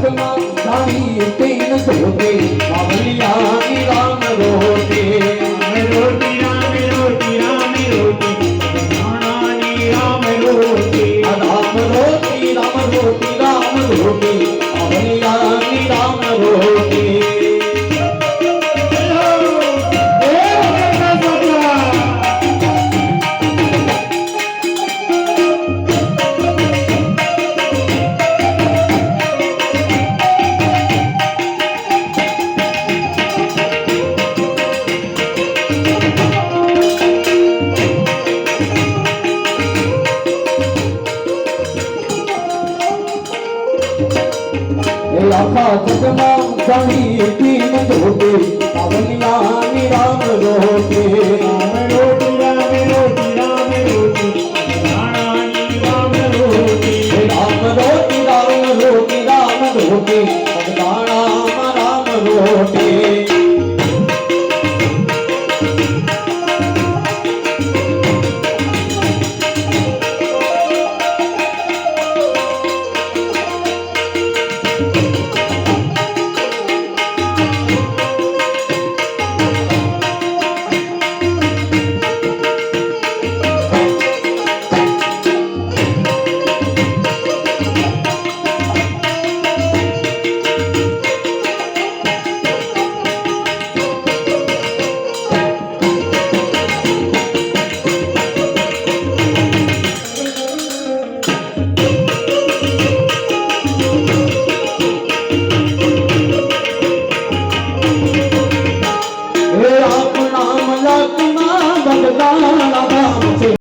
आत्मा गाड़ी तेन सोगे આખા જગમાં સાણી પીન ધોતે આવલાની રામ રોટે. રામ લક્ષ્મણ ભગવાન